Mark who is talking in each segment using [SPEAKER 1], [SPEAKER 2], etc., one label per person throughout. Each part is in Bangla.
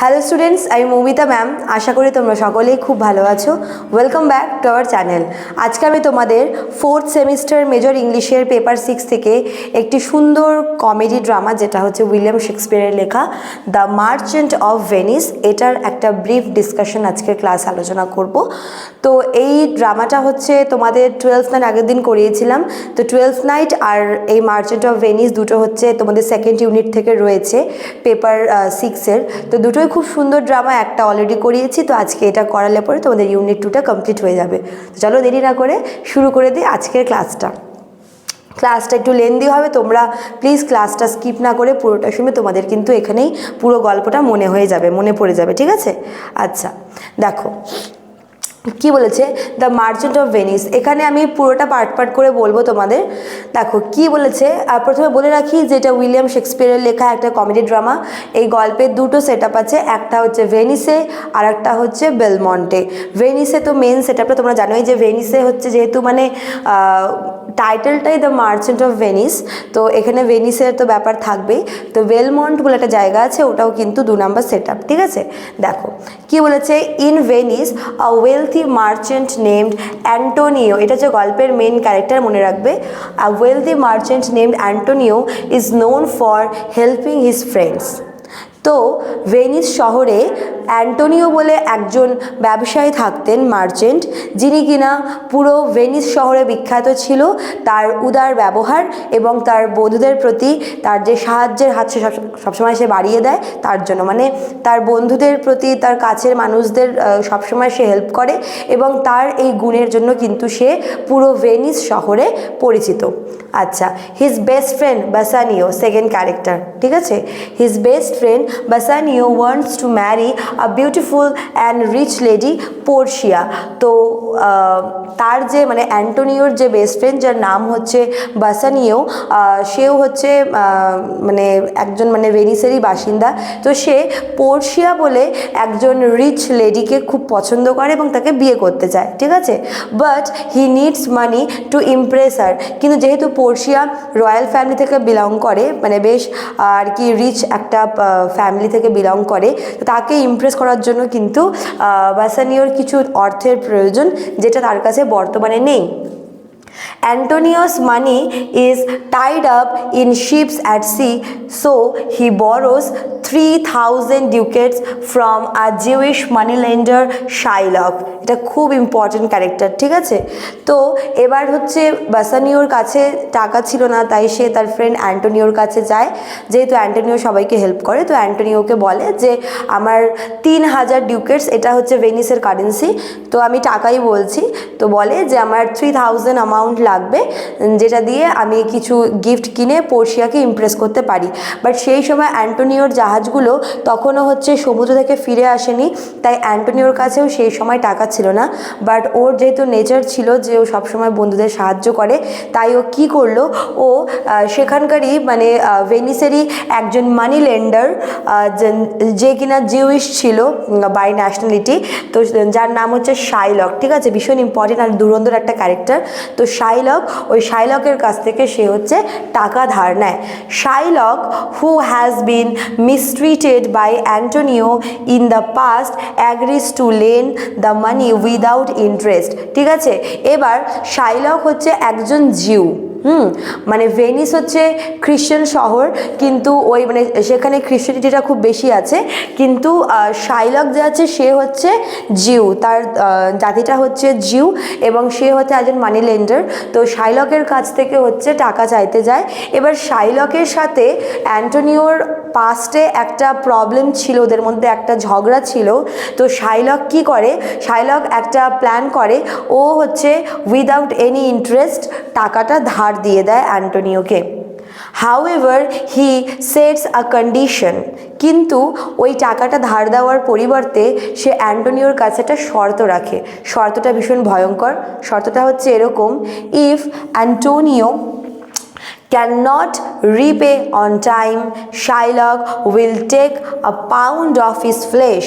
[SPEAKER 1] হ্যালো স্টুডেন্টস আমি মৌমিতা ম্যাম আশা করি তোমরা সকলেই খুব ভালো আছো। Welcome back to our channel আজকে আমি তোমাদের ফোর্থ সেমিস্টার মেজর ইংলিশের পেপার সিক্স থেকে একটি সুন্দর কমেডি ড্রামা যেটা হচ্ছে উইলিয়াম শেক্সপিয়ারের লেখা দ্য মার্চেন্ট অফ ভেনিস এটার একটা ব্রিফ ডিসকাশন আজকের ক্লাস আলোচনা করব। তো এই ড্রামাটা হচ্ছে তোমাদের টুয়েলভ নাইট আগের দিন করিয়েছিলাম। তো টুয়েলভ নাইট আর এই মার্চেন্ট অফ ভেনিস দুটো হচ্ছে তোমাদের সেকেন্ড ইউনিট থেকে রয়েছে পেপার সিক্সের তো দুটোই খুব সুন্দর ড্রামা একটা অলরেডি করিয়েছি, তো আজকে এটা করালে পরে তোমাদের ইউনিট টুটা কমপ্লিট হয়ে যাবে। তো চলো দেরি না করে শুরু করে দিই আজকের ক্লাসটা ক্লাসটা একটু লেন্দি হবে, তোমরা প্লিজ ক্লাসটা স্কিপ না করে পুরোটা শুনে তোমাদের কিন্তু এখানেই পুরো গল্পটা মনে হয়ে যাবে, মনে পড়ে যাবে, ঠিক আছে? আচ্ছা দেখো। কি বলেছে? দ্য মার্চেন্ট অফ ভেনিস এখানে আমি পুরোটা পার্ট পার্ট করে বলব তোমাদের। দেখো, কি বলেছে? প্রথমে বলে রাখি যে এটা উইলিয়াম শেক্সপিয়ারের লেখা একটা কমেডি ড্রামা এই গল্পের দুটো সেট আছে। একটা হচ্ছে ভেনিসে আর একটা হচ্ছে বেলমন্টে ভেনিসে তো মেন সেট তোমরা জানোই যে ভেনিসে হচ্ছে যেহেতু মানে টাইটেলটাই দ্য মার্চেন্ট অফ ভেনিস তো এখানে ভেনিসের তো ব্যাপার থাকবেই। তো ওয়েলমন্ট বলে একটা জায়গা আছে, ওটাও কিন্তু দু নাম্বার সেট আপ ঠিক আছে? দেখো, কি বলেছে? In Venice a wealthy merchant named Antonio এটা হচ্ছে গল্পের মেন ক্যারেক্টার মনে রাখবে। A wealthy merchant named Antonio is known for helping his friends তো ভেনিস শহরে অ্যান্টোনিও বলে একজন ব্যবসায়ী থাকতেন মার্চেন্ট, যিনি কিনা পুরো ভেনিস শহরে বিখ্যাত ছিল, তার উদার ব্যবহার এবং তার বন্ধুদের প্রতি তার যে সাহায্যের হাত সে সব- সবসময় সে বাড়িয়ে দেয়, তার জন্য। মানে তার বন্ধুদের প্রতি, তার কাছের মানুষদের সবসময় সে হেল্প করে এবং তার এই গুণের জন্য কিন্তু সে পুরো ভেনিস শহরে পরিচিত। আচ্ছা his best friend Bassanio second character ঠিক আছে? His best friend Bassanio wants to marry beautiful and rich lady Portia তো তার যে মানে অ্যান্টোনিওর যে বেস্ট ফ্রেন্ড যার নাম হচ্ছে বাসানিও সেও হচ্ছে মানে একজন মানে ভেনিসেরই বাসিন্দা। তো সে পোর্শিয়া বলে একজন রিচ লেডিকে খুব পছন্দ করে এবং তাকে বিয়ে করতে চায়, ঠিক আছে? But he needs money to impress আর কিন্তু যেহেতু পোর্শিয়া রয়্যাল ফ্যামিলি থেকে বিলং করে মানে বেশ, আর কি রিচ একটা ফ্যামিলি থেকে বিলং করে তাকে ইমপ্রেস করার জন্য কিন্তু আহ, বাসানিওর কিছু অর্থের প্রয়োজন যেটা তার কাছে বর্তমানে নেই। Antonio's money is tied up in ships at sea, so he borrows 3000 ducats from a Jewish moneylender Shylock. এটা খুব ইম্পর্টেন্ট ক্যারেক্টার ঠিক আছে? তো এবার হচ্ছে বাসানিওর কাছে টাকা ছিল না তাই সে তার ফ্রেন্ড অ্যান্টোনিওর কাছে যায়। যেহেতু অ্যান্টোনিও সবাইকে হেল্প করে তো অ্যান্টোনিওকে বলে যে আমার তিন হাজার ডিউকেটস এটা হচ্ছে ভেনিসের কারেন্সি তো আমি টাকাই বলছি। তো বলে যে আমার থ্রি থাউজেন্ড অ্যামাউন্ট লাগবে উম, যেটা দিয়ে আমি কিছু গিফট কিনে পোর্শিয়াকে ইমপ্রেস করতে পারি। বাট সেই সময় অ্যান্টোনিওর জাহাজগুলো তখনও হচ্ছে সমুদ্র থেকে ফিরে আসেনি তাই অ্যান্টোনিওর কাছেও সেই সময় টাকা ছিল না। বাট ওর যেহেতু নেচার ছিল যে ও সবসময় বন্ধুদের সাহায্য করে তাই ও কী করল? ও সেখানকারই মানে ভেনিসেরই একজন মানি লেন্ডার যে কিনা জিউইশ ছিল বাই ন্যাশনালিটি তো যার নাম হচ্ছে শাইলক ঠিক আছে? ভীষণ ইম্পর্টেন্ট আর দুরন্দর একটা ক্যারেক্টার তো শাইলক, ওই শাইলকের কাছ থেকে সে হচ্ছে টাকা ধার নেয়। Shylock who has been mistreated by Antonio in the past agrees to lend the money without interest ঠিক আছে? এবার, শাইলক হচ্ছে একজন জিউ। হুম মানে ভেনিস হচ্ছে খ্রিশ্চান শহর, কিন্তু ওই মানে সেখানে খ্রিশ্চানিটিটা খুব বেশি আছে, কিন্তু শাইলক যে আছে সে হচ্ছে জিউ তার জাতিটা হচ্ছে জিউ এবং সে হচ্ছে একজন মানি লেন্ডার তো শাইলকের কাছ থেকে হচ্ছে টাকা চাইতে যায়। এবার শাইলকের সাথে অ্যান্টোনিওর পাস্টে একটা প্রবলেম ছিল, ওদের মধ্যে একটা ঝগড়া ছিল, তো শাইলক কি করে? শাইলক একটা প্ল্যান করে, ও হচ্ছে উইদাউট এনি ইন্টারেস্ট টাকাটা ধার দিয়ে দেয় অ্যান্টোনিওকে। However he sets a condition কিন্তু ওই টাকাটা ধার দেওয়ার পরিবর্তে সে অ্যান্টোনিওর কাছে একটা শর্ত রাখে। শর্তটা ভীষণ ভয়ঙ্কর। শর্তটা হচ্ছে এরকম if Antonio cannot repay on time, Shylock will take a pound of his flesh.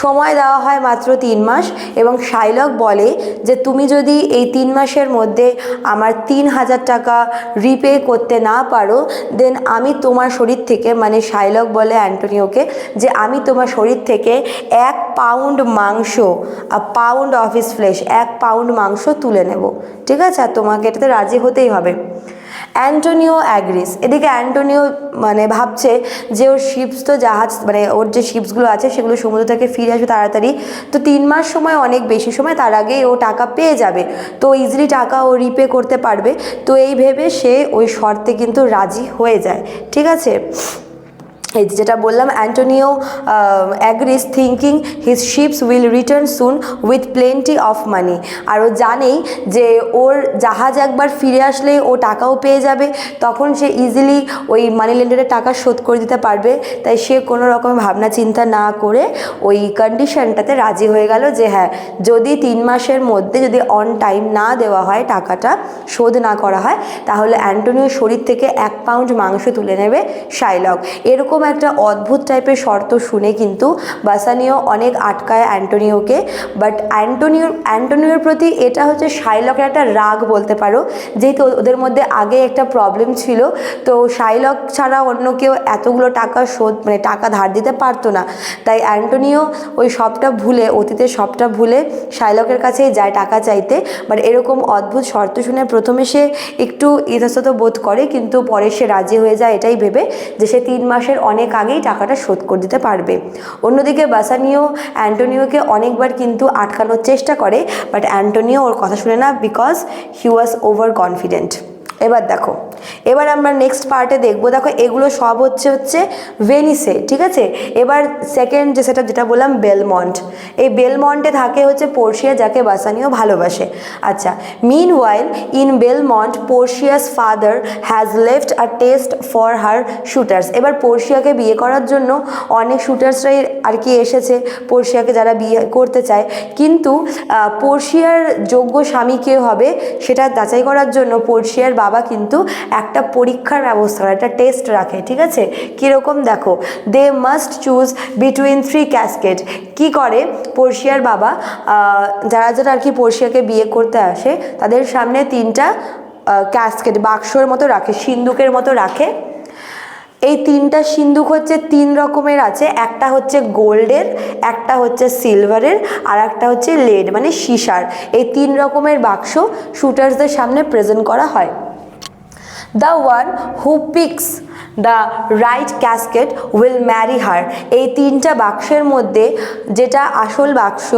[SPEAKER 1] সময় দেওয়া হয় মাত্র তিন মাস এবং শাইলক বলে যে তুমি যদি এই তিন মাসের মধ্যে আমার তিন হাজার টাকা রিপে করতে না পারো দেন আমি তোমার শরীর থেকে মানে শাইলক বলে অ্যান্টোনিওকে যে আমি তোমার শরীর থেকে এক পাউন্ড মাংস পাউন্ড অফিস ফ্লেশ এক পাউন্ড মাংস তুলে নেব। ঠিক আছে? আর তোমাকে এটাতে রাজি হতেই হবে। Antonio agrees. এদিকে অ্যান্টোনিও মানে ভাবছে যে ওর শিপস তো জাহাজ মানে ওর যে শিপসগুলো আছে সেগুলো সমুদ্র থেকে ফিরে আসবে তাড়াতাড়ি। তো তিন মাস সময়, অনেক বেশি সময়, তার আগেই ও টাকা পেয়ে যাবে। তো ইজিলি টাকা ও রিপে করতে পারবে। তো এই ভেবে সে ওই শর্তে কিন্তু রাজি হয়ে যায়। ঠিক আছে? এই যেটা বললাম Antonio agrees thinking his ships will return soon with plenty of money আর ও জানেই যে ওর জাহাজ একবার ফিরে আসলে ও টাকাও পেয়ে যাবে, তখন সে ইজিলি ওই মানি লেন্ডারের টাকা শোধ করে দিতে পারবে। তাই সে কোনো রকম ভাবনা চিন্তা না করে ওই কন্ডিশনটাতে রাজি হয়ে গেল যে হ্যাঁ যদি তিন মাসের মধ্যে যদি অন টাইম না দেওয়া হয়, টাকাটা শোধ না করা হয়, তাহলে অ্যান্টোনিও শরীর থেকে এক পাউন্ড মাংস তুলে নেবে শাইলক এরকম একটা অদ্ভুত টাইপের শর্ত শুনে কিন্তু বাসানিও অনেক আটকায় অ্যান্টোনিওকে। বাট অ্যান্টোনিওর অ্যান্টোনিওর প্রতি এটা হচ্ছে শাইলকের একটা রাগ বলতে পারো, যেহেতু ওদের মধ্যে আগে একটা প্রবলেম ছিল, তো শাইলক ছাড়া অন্য কেউ এতগুলো টাকা শোধ মানে টাকা ধার দিতে পারতো না। তাই অ্যান্টোনিও ওই সবটা ভুলে, অতীতের সবটা ভুলে শাইলকের কাছেই যায় টাকা চাইতে। বাট এরকম অদ্ভুত শর্ত শুনে প্রথমে সে একটু ইতস্তত বোধ করে, কিন্তু পরে সে রাজি হয়ে যায় এটাই ভেবে যে সে তিন মাসের অনেক আগেই টাকাটা শোধ করে দিতে পারবে। অন্যদিকে বাসানিও অ্যান্টোনিওকে অনেকবার কিন্তু আটকানোর চেষ্টা করে বাট অ্যান্টোনিও ওর কথা শুনে না because he was over confident এবার দেখো, এবার আমরা নেক্সট পার্টে দেখব। দেখো, এগুলো সব হচ্ছে হচ্ছে ভেনিসে ঠিক আছে? এবার সেকেন্ড যে সেটা যেটা বললাম বেলমন্ট এই বেলমন্টে থাকে হচ্ছে পোর্শিয়া যাকে বাসানিও ভালোবাসে। আচ্ছা meanwhile in Belmont Portia's father has left a test for her suitors এবার পোর্শিয়াকে বিয়ে করার জন্য অনেক শুটার্সরাই আর কি এসেছে পোর্শিয়াকে যারা বিয়ে করতে চায়। কিন্তু পোর্শিয়ার যোগ্য স্বামী কে হবে, সেটা যাচাই করার জন্য পোর্শিয়ার বাবা কিন্তু একটা পরীক্ষার ব্যবস্থা একটা টেস্ট রাখে, ঠিক আছে? কীরকম দেখো they must choose between three casket কি করে? পোর্শিয়ার বাবা যারা যারা আর কি পোর্শিয়াকে বিয়ে করতে আসে, তাদের সামনে তিনটা ক্যাসকেট বাক্সর মতো রাখে, সিন্দুকের মতো রাখে। এই তিনটা সিন্দুক হচ্ছে তিন রকমের আছে, একটা হচ্ছে গোল্ডের, একটা হচ্ছে সিলভারের, আর একটা হচ্ছে লেড মানে সিসার। এই তিন রকমের বাক্স শুটার্সদের সামনে প্রেজেন্ট করা হয়। The one who picks the right casket will marry her এই তিনটা বাক্সের মধ্যে যেটা আসল বাক্স,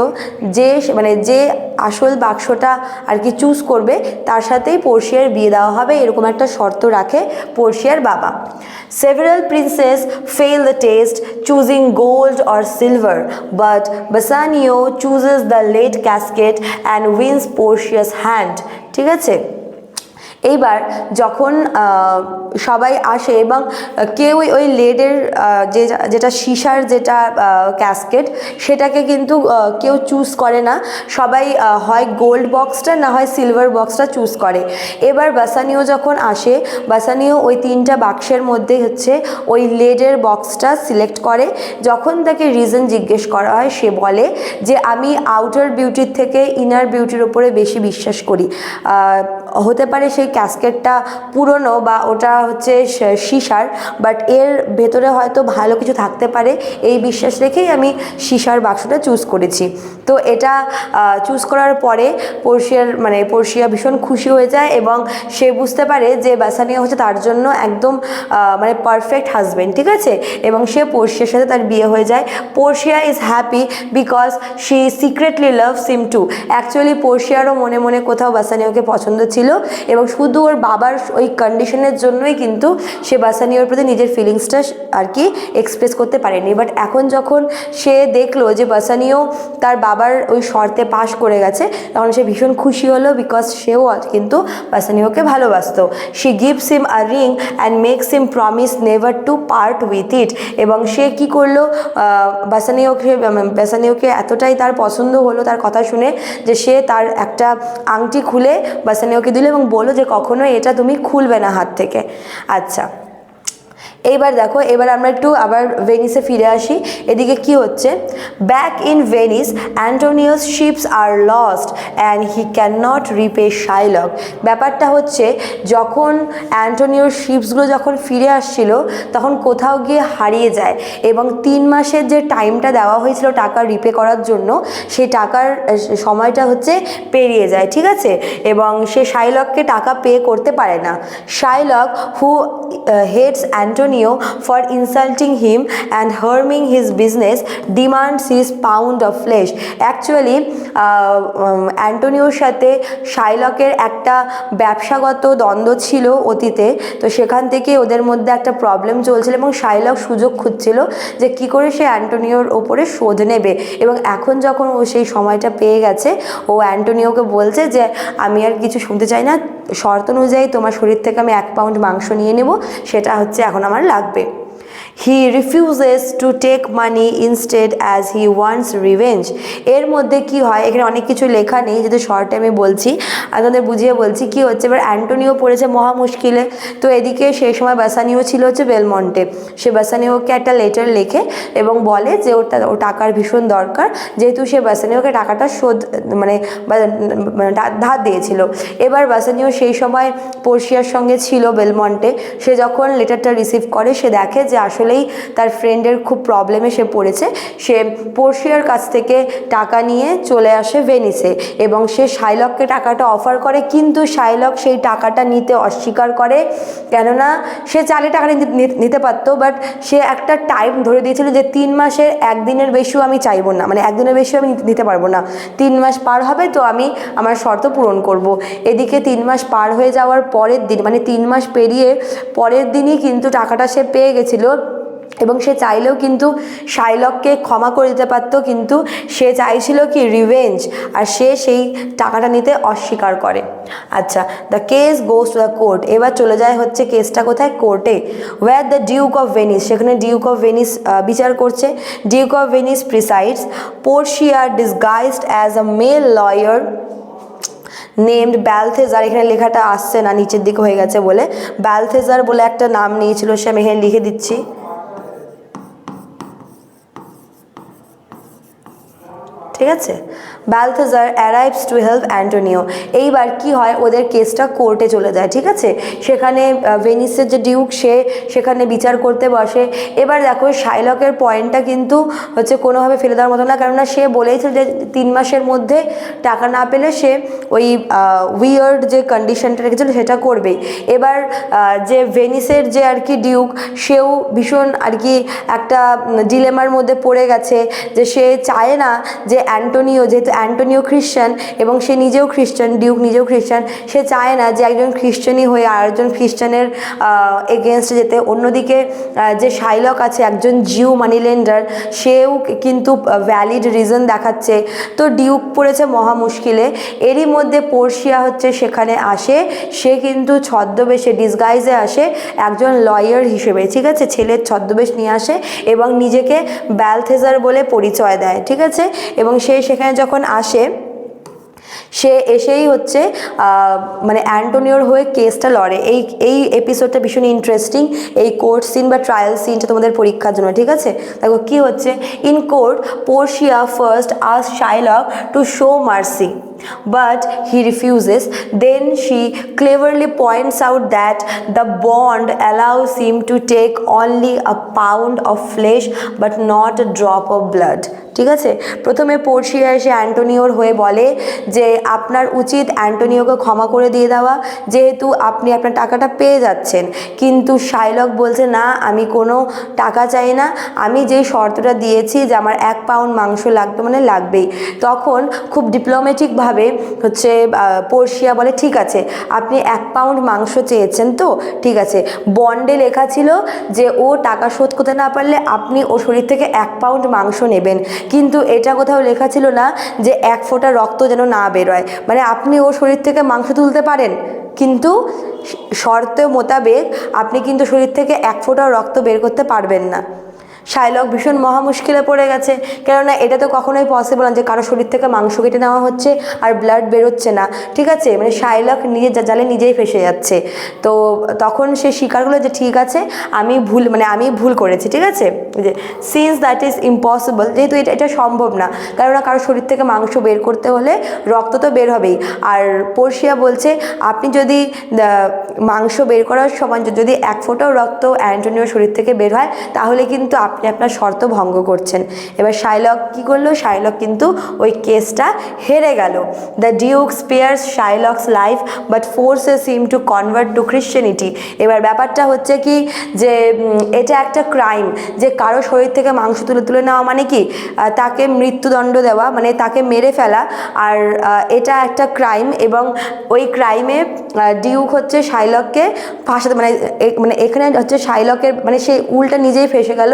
[SPEAKER 1] যে মানে যে আসল বাক্সটা আর কি চুজ করবে, তার সাথেই পোর্শিয়ার বিয়ে দেওয়া হবে। এরকম একটা শর্ত রাখে পোর্শিয়ার বাবা। Several princes fail the test choosing gold or silver but Bassanio chooses the lead casket and wins Portia's hand ঠিক আছে? এইবার যখন সবাই আসে এবং কেউ ওই লেডের যে, যেটা সীসার যেটা ক্যাসকেট সেটাকে কিন্তু কেউ চুজ করে না। সবাই হয় গোল্ড বক্সটা না হয় সিলভার বক্সটা চুজ করে। এবার বাসানিও যখন আসে, বাসানিও ওই তিনটা বাক্সের মধ্যে হচ্ছে ওই লেডের বক্সটা সিলেক্ট করে। যখন তাকে রিজন জিজ্ঞেস করা হয়, সে বলে যে, আমি আউটার বিউটির থেকে ইনার বিউটির ওপরে বেশি বিশ্বাস করি। হতে পারে সেই ক্যাসকেটটা পুরনো বা ওটা হচ্ছে সীসার বাট এর ভেতরে হয়তো ভালো কিছু থাকতে পারে, এই বিশ্বাস রেখেই আমি সীসার বাক্সটা চুজ করেছি। তো এটা চুজ করার পরে পর্ষিয়ার মানে পর্ষিয়া ভীষণ খুশি হয়ে যায় এবং সে বুঝতে পারে যে বাসানিয়া হচ্ছে তার জন্য একদম মানে পারফেক্ট হাজবেন্ড ঠিক আছে? এবং সে পর্ষিয়ার সাথে তার বিয়ে হয়ে যায়। Portia is happy because she secretly loves him too actually পর্ষিয়ারও মনে মনে কোথাও বাসানিয়াকে পছন্দ ছিল এবং শুধু ওর বাবার ওই কন্ডিশনের জন্যই কিন্তু সে বাসানিয়ার প্রতি নিজের ফিলিংসটা আর কি এক্সপ্রেস করতে পারেনি। বাট এখন যখন সে দেখল যে বাসানিও তার বাবার ওই শর্তে পাশ করে গেছে, তখন সে ভীষণ খুশি হলো বিকজ সেও কিন্তু বাসানিওকে ভালোবাসতো। She gives him a ring and makes him promise never to part with it এবং সে কি করল বাসানিওকে বাসানিওকে এতটাই তার পছন্দ হলো তার কথা শুনে যে সে তার একটা আংটি খুলে বাসানিওকে দিল এবং বলল যে কখনোই এটা তুমি খুলবে না হাত থেকে। আচ্ছা এইবার দেখো, এবার আমরা একটু আবার ভেনিসে ফিরে আসি। এদিকে কি হচ্ছে? Back in Venice Antonio's ships are lost and he can not repay Shylock ব্যাপারটা হচ্ছে, যখন অ্যান্টোনিওর শিপসগুলো যখন ফিরে আসছিল, তখন কোথাও গিয়ে হারিয়ে যায় এবং তিন মাসের যে টাইমটা দেওয়া হয়েছিল টাকা রিপে করার জন্য সেই টাকার সময়টা হচ্ছে পেরিয়ে যায়, ঠিক আছে? এবং সে শাইলককে টাকা পে করতে পারে না। Shylock who hates Antonio for insulting him and harming his business demands his pound of flesh actually অ্যান্টোনিওর সাথে শাইলকের একটা ব্যবসাগত দ্বন্দ্ব ছিল অতীতে। তো সেখান থেকে ওদের মধ্যে একটা প্রবলেম চলছিল এবং শাইলক সুযোগ খুঁজছিল যে কি করে সে অ্যান্টোনিওর ওপরে শোধ নেবে। এবং এখন যখন ও সেই সময়টা পেয়ে গেছে, ও অ্যান্টোনিওকে বলছে যে, আমি আর কিছু শুনতে চাই না। শর্ত অনুযায়ী তোমার শরীর থেকে আমি এক পাউন্ড মাংস নিয়ে নেব। সেটা হচ্ছে এখন আমার লাগবে। He refuses to take money instead as he wants revenge এর মধ্যে কি হয়? এখানে অনেক কিছু লেখা নেই, যেহেতু শর্টে আমি বলছি। আমি তোমাদের বুঝিয়ে বলছি কি হচ্ছে, এবার অ্যান্টোনিও পড়েছে মহা মুশকিলে। তো এদিকে সেই সময় বাসানিও ছিল হচ্ছে বেলমন্টে। সে বাসানিওকে একটা লেটার লেখে এবং বলে যে ওর ও টাকার ভীষণ দরকার। যেহেতু সে বাসানিওকে টাকাটা শোধ মানে মানে ধার দিয়েছিল। এবার বাসানিও সেই সময় পর্ষিয়ার সঙ্গে ছিল বেলমন্টে। সে যখন লেটারটা রিসিভ করে, সে দেখে যে আসলেই তার ফ্রেন্ডের খুব প্রবলেমে সে পড়েছে। সে পর্ষিয়ার কাছ থেকে টাকা নিয়ে চলে আসে ভেনিসে এবং সে শাইলককে টাকাটা অফার করে, কিন্তু শাইলক সেই টাকাটা নিতে অস্বীকার করে। কেননা, সে চালে টাকা নিতে- পারতো বাট সে একটা টাইম ধরে দিয়েছিল যে তিন মাসের একদিনের বেশিও আমি চাইব না। মানে একদিনের বেশিও আমি নিতে পারব না। তিন মাস পার হবে তো আমি আমার শর্ত পূরণ করব। এদিকে তিন মাস পার হয়ে যাওয়ার পরের দিন মানে তিন মাস পেরিয়ে পরের দিনই কিন্তু টাকাটা সে পেয়ে গেছিল। এবং সে চাইলেও কিন্তু শাইলককে ক্ষমা করে দিতে পারতো, কিন্তু সে চাইছিল কি রিভেঞ্জ আর সে সেই টাকাটা নিতে অস্বীকার করে। আচ্ছা the case goes to the court এবার চলে যায় হচ্ছে কেসটা কোথায়? কোর্টে where the Duke of Venice সেখানে ডিউক অফ ভেনিস বিচার করছে। Duke of Venice presides Portia disguised as a male lawyer named Balthazar এখানে লেখাটা আসছে না, নিচের দিকে হয়ে গেছে বলে। ব্যালথেজার বলে একটা নাম নিয়েছিল, সে আমি এখানে লিখে দিচ্ছি। ঠিক আছে? Balthazar arrives to help Antonio এইবার কি হয়? ওদের কেসটা কোর্টে চলে যায়, ঠিক আছে? সেখানে ভেনিসের যে ডিউক সে সেখানে বিচার করতে বসে। এবার দেখো শাইলকের পয়েন্টটা কিন্তু হচ্ছে কোনোভাবে ফেলে দেওয়ার মতো না, কেননা সে বলেইছিল যে তিন মাসের মধ্যে টাকা না পেলে সে ওই উইয়ার্ড যে কন্ডিশনটা রেখেছিল, সেটা করবেই। এবার যে ভেনিসের যে আর কি ডিউক সেও ভীষণ আর কি একটা ডিলেমার মধ্যে পড়ে গেছে যে সে চায় না যে অ্যান্টোনিও যেহেতু অ্যান্টোনিও খ্রিশ্চান এবং সে নিজেও খ্রিশ্চান, ডিউক নিজেও খ্রিশ্চান, সে চায় না যে একজন খ্রিশ্চানই হয়ে আরেকজন খ্রিশ্চানের এগেনস্টে যেতে। অন্যদিকে যে শাইলক আছে, একজন জিউ মানি লেন্ডার সেও কিন্তু ভ্যালিড রিজন দেখাচ্ছে। তো ডিউক পড়েছে মহা মুশকিলে। এরই মধ্যে পোর্শিয়া হচ্ছে, সেখানে আসে। সে কিন্তু ছদ্মবেশে ডিসগাইজে আসে, একজন লয়ার হিসেবে, ঠিক আছে? ছেলের ছদ্মবেশ নিয়ে আসে এবং নিজেকে ব্যালথেজার বলে পরিচয় দেয়, ঠিক আছে? এবং সে সেখানে যখন আসে, সে এসেই হচ্ছে মানে অ্যান্টোনিওর হয়ে কেসটা লড়ে। এই এই এপিসোডটা ভীষণ ইন্টারেস্টিং এই কোর্ট সিন বা ট্রায়াল সিনটা তোমাদের পরীক্ষার জন্য, ঠিক আছে? দেখো কি হচ্ছে। In court Portia first us Shylock to show mercy but he refuses. Then she cleverly points out that the bond allows him to take only a pound of flesh, but not a drop of blood. ঠিক আছে? প্রথমে পড়শিয়া এসে অ্যান্টোনিওর হয়ে বলে যে, আপনার উচিত অ্যান্টোনিওকে ক্ষমা করে দিয়ে দেওয়া। যেহেতু আপনি আপনার টাকাটা পেয়ে যাচ্ছেন। কিন্তু শাইলক বলছে, না, আমি কোনো টাকা চাই না। আমি যেই শর্তটা দিয়েছি যে আমার এক পাউন্ড মাংস লাগবে মানে লাগবেই। তখন খুব ডিপ্লোম্যাটিকভাবে হচ্ছে আহ, পর্ষিয়া বলে ঠিক আছে। আপনি এক পাউন্ড মাংস চেয়েছেন তো? ঠিক আছে। বন্ডে লেখা ছিল যে ও টাকা শোধ করতে না পারলে আপনি ও শরীর থেকে এক পাউন্ড মাংস নেবেন। কিন্তু এটা কোথাও লেখা ছিল না যে এক ফোঁটা রক্ত যেন না বেরোয়। মানে আপনি ও শরীর থেকে মাংস তুলতে পারেন কিন্তু শর্ত মোতাবেক আপনি কিন্তু শরীর থেকে এক ফোঁটা রক্ত বের করতে পারবেন না। শাইলক ভীষণ মহা মুশকিলে পড়ে গেছে। কেননা এটা তো কখনোই পসিবল না যে কারও শরীর থেকে মাংস কেটে নেওয়া হচ্ছে আর ব্লাড বেরোচ্ছে না। ঠিক আছে? মানে শাইলক নিজে যা- জালে নিজেই ফেসে যাচ্ছে। তো তখন সে স্বীকার করল যে, ঠিক আছে, আমি ভুল মানে আমি ভুল করেছি, ঠিক আছে? যে সিন্স দ্যাট ইজ ইম্পসিবল যেহেতু এটা এটা সম্ভব না। কেননা কারও শরীর থেকে মাংস বের করতে হলে রক্ত তো বের হবেই। আর পর্ষিয়া বলছে, আপনি যদি মাংস বের করার সময় যদি এক ফোঁটাও রক্ত অ্যান্টোনিওর শরীর থেকে বের হয়, তাহলে কিন্তু আপনি আপনার শর্ত ভঙ্গ করছেন। এবার শাইলক কী করল? শাইলক কিন্তু ওই কেসটা হেরে গেল। The Duke spares Shylock's life, but forces him to convert to Christianity. এবার ব্যাপারটা হচ্ছে কি যে এটা একটা ক্রাইম যে কারও শরীর থেকে মাংস তুলে তুলে নেওয়া মানে কি? তাকে মৃত্যুদণ্ড দেওয়া মানে তাকে মেরে ফেলা। আর এটা একটা ক্রাইম এবং ওই ক্রাইমে ডিউক হচ্ছে শাইলককে ফাঁসাতে মানে মানে এখানে হচ্ছে শাইলকের মানে সে উল্টা নিজেই ফেসে গেল।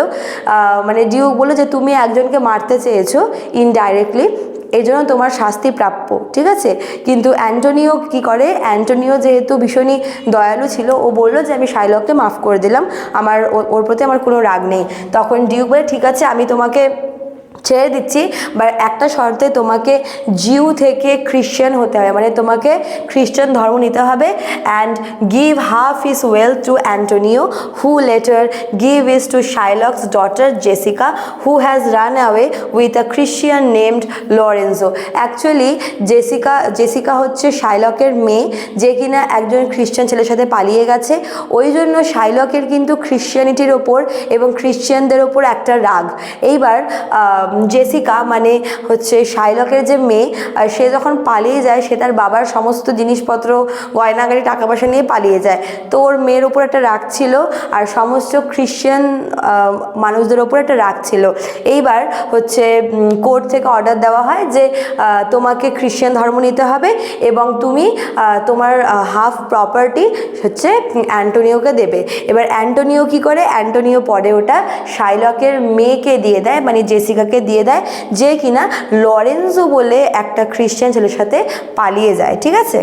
[SPEAKER 1] মানে ডিউ বলে যে তুমি একজনকে মারতে চেয়েছো ইনডাইরেক্টলি এই জন্য তোমার শাস্তি প্রাপ্য, ঠিক আছে? কিন্তু অ্যান্টোনিও কি করে? অ্যান্টোনিও যেহেতু ভীষণই দয়ালু ছিল, ও বলল যে আমি শাইলককে মাফ করে দিলাম, আমার ওর প্রতি আমার কোনো রাগ নেই। তখন ডিউ বলে, ঠিক আছে, আমি তোমাকে ছেড়ে দিচ্ছি বাট একটা শর্তে তোমাকে জিউ থেকে খ্রিশ্চান হতে হবে মানে তোমাকে খ্রিশ্চান ধর্ম নিতে হবে and give half his wealth to Antonio who later give his to Shylock's daughter Jessica who has run away with a Christian named Lorenzo actually Jessica Jessica হচ্ছে শাইলকের মেয়ে, যে কিনা একজন খ্রিশ্চান ছেলের সাথে পালিয়ে গেছে, ওই জন্য শাইলকের কিন্তু খ্রিশ্চিয়ানিটির ওপর এবং খ্রিশ্চিয়ানদের ওপর একটা রাগ। এইবার জেসিকা মানে হচ্ছে শাইলকের যে মেয়ে সে যখন পালিয়ে যায়, সে তার বাবার সমস্ত জিনিসপত্র, গয়নাগাড়ি টাকা পয়সা নিয়ে পালিয়ে যায়। তো ওর মেয়ের ওপর একটা রাগ ছিল, আর সমস্ত খ্রিশ্চান মানুষদের ওপর একটা রাগ ছিল। এইবার হচ্ছে কোর্ট থেকে অর্ডার দেওয়া হয় যে তোমাকে খ্রিশ্চান ধর্ম নিতে হবে এবং তুমি তোমার হাফ প্রপার্টি হচ্ছে অ্যান্টোনিওকে দেবে। এবার অ্যান্টোনিও কি করে? অ্যান্টোনিও পরে ওটা শাইলকের মেয়েকে দিয়ে দেয় মানে জেসিকাকে দিয়ে দেয় যে কিনা লরেন্সো বলে একটা খ্রিশ্চান ছেলের সাথে পালিয়ে যায় ঠিক আছে?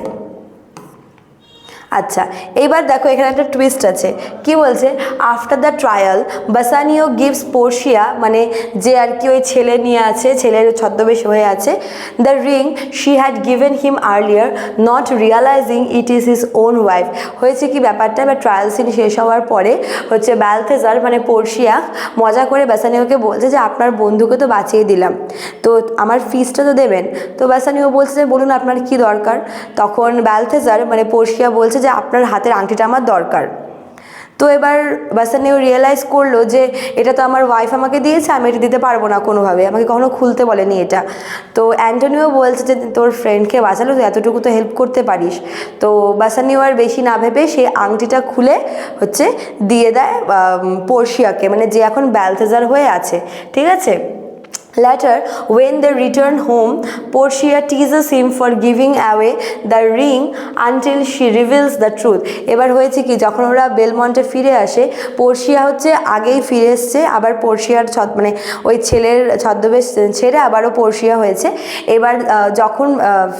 [SPEAKER 1] আচ্ছা এইবার দেখো এখানে একটা টুইস্ট আছে। কি বলছে? After the trial Bassanio gives Portia মানে যে আর কি ওই ছেলে নিয়ে আছে, ছেলের ছদ্মবেশ হয়ে আছে the ring she had given him earlier not realizing it is his own wife হয়েছে কি ব্যাপারটা? বা ট্রায়াল সিন শেষ হওয়ার পরে হচ্ছে ব্যালথেজার মানে পোর্শিয়া মজা করে বাসানিওকে বলছে যে, আপনার বন্ধুকে তো বাঁচিয়ে দিলাম। তো আমার ফিসটা তো দেবেন। তো বাসানিও বলছে যে, বলুন, আপনার কি দরকার? তখন ব্যালথেজার মানে পোর্শিয়া বলছে যে আপনার হাতের আংটিটা আমার দরকার। তো এবার বাসানিও রিয়েলাইজ করল যে এটা তো আমার ওয়াইফ আমাকে দিয়েছে, আমি এটা দিতে পারব না কোনোভাবে। আমাকে কখনো খুলতে বলেনি এটা। তো অ্যান্টনিও বলছে যে, তোর ফ্রেন্ডকে বাঁচালো, তুই এতটুকু তো হেল্প করতে পারিস। তো বাসানিও আর বেশি না ভেবে সে আংটিটা খুলে হচ্ছে দিয়ে দেয় পোর্শিয়াকে মানে যে এখন ব্যালথেজার হয়ে আছে। ঠিক আছে? Later, when they return home, Portia teases him for giving away the ring until she reveals the truth. এবার হয়েছে কি যখন ওরা বেলমন্টে ফিরে আসে পোর্শিয়া হচ্ছে আগেই ফিরে এসছে আবার পোর্শিয়ার ছদ মানে ওই ছেলের ছদ্মবেশ ছেড়ে আবারও পোর্শিয়া হয়েছে। এবার যখন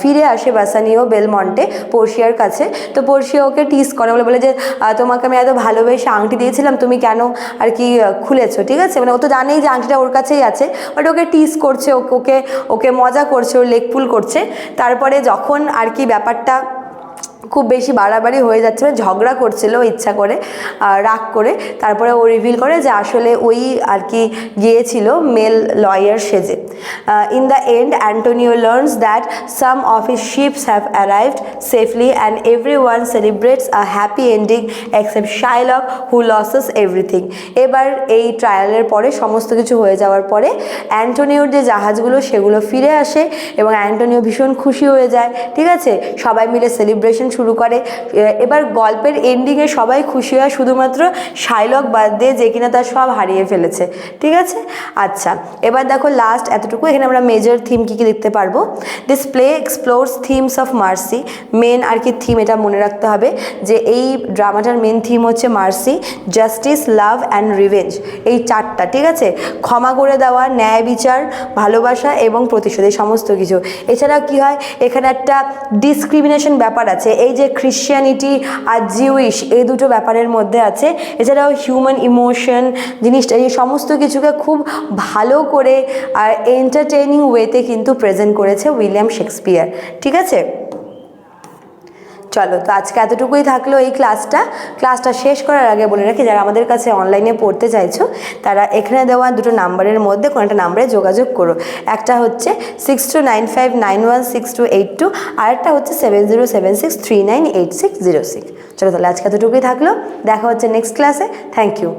[SPEAKER 1] ফিরে আসে বাসানিও বেলমন্টে পোর্শিয়ার কাছে তো পোর্শিয়া ওকে টিস করে বলে বলে যে তোমাকে আমি এত ভালোবেসে আংটি দিয়েছিলাম তুমি কেন আর কি খুলেছো? ঠিক আছে? মানে ও তো জানেই যে আংটিটা ওর কাছেই আছে বাট ওকে টিস করছে, ওকে ওকে ওকে মজা করছে ও লেগ পুল করছে। তারপরে যখন আর কি ব্যাপারটা খুব বেশি বাড়াবাড়ি হয়ে যাচ্ছে মানে ঝগড়া করছিল ইচ্ছা করে রাগ করে। তারপরে ও রিভিল করে যে আসলে ওই আর কি গিয়েছিল মেল লয়ার সেজে। In the end Antonio learns that some of his ships have arrived safely and everyone celebrates a happy ending except Shylock who loses everything এবার এই ট্রায়ালের পরে সমস্ত কিছু হয়ে যাওয়ার পরে অ্যান্টোনিওর যে জাহাজগুলো, সেগুলো ফিরে আসে এবং অ্যান্টোনিও ভীষণ খুশি হয়ে যায়। ঠিক আছে? সবাই মিলে সেলিব্রেশন শুরু করে। এবার গল্পের এন্ডিংয়ে সবাই খুশি হয় শুধুমাত্র শাইলক বাদ দিয়ে যে কিনা তার সব হারিয়ে ফেলেছে। ঠিক আছে? আচ্ছা এবার দেখো লাস্ট এতটুকু। এখানে আমরা মেজর থিম কী কী দেখতে পারব? This play explores themes of mercy main আর কি থিম এটা মনে রাখতে হবে যে এই ড্রামাটার মেন থিম হচ্ছে mercy justice love and revenge এই চারটা, ঠিক আছে? ক্ষমা করে দেওয়া, ন্যায় বিচার, ভালোবাসা এবং প্রতিশোধ, এই সমস্ত কিছু। এছাড়া কি হয়? এখানে একটা ডিসক্রিমিনেশন ব্যাপার আছে। এই এই যে খ্রিশ্চিয়ানিটি আর জিউইশ এই দুটো ব্যাপারের মধ্যে আছে। এছাড়াও হিউম্যান ইমোশন জিনিসটা, এই সমস্ত কিছুকে খুব ভালো করে আর এন্টারটেইনিং ওয়েতে কিন্তু প্রেজেন্ট করেছে উইলিয়াম শেক্সপিয়ার ঠিক আছে? চলো, তো আজকে এতটুকুই থাকল এই ক্লাসটা। ক্লাসটা শেষ করার আগে বলে রাখি, যারা আমাদের কাছে অনলাইনে পড়তে চাইছো, তারা এখানে দেওয়া দুটো নাম্বারের মধ্যে কোনো একটা নাম্বারে যোগাযোগ করো। একটা হচ্ছে six two nine five nine one six two eight two আরেকটা হচ্ছে seven zero seven six three nine eight six zero six চলো, তাহলে আজকে এতটুকুই থাকল। দেখা হচ্ছে নেক্সট ক্লাসে থ্যাংক ইউ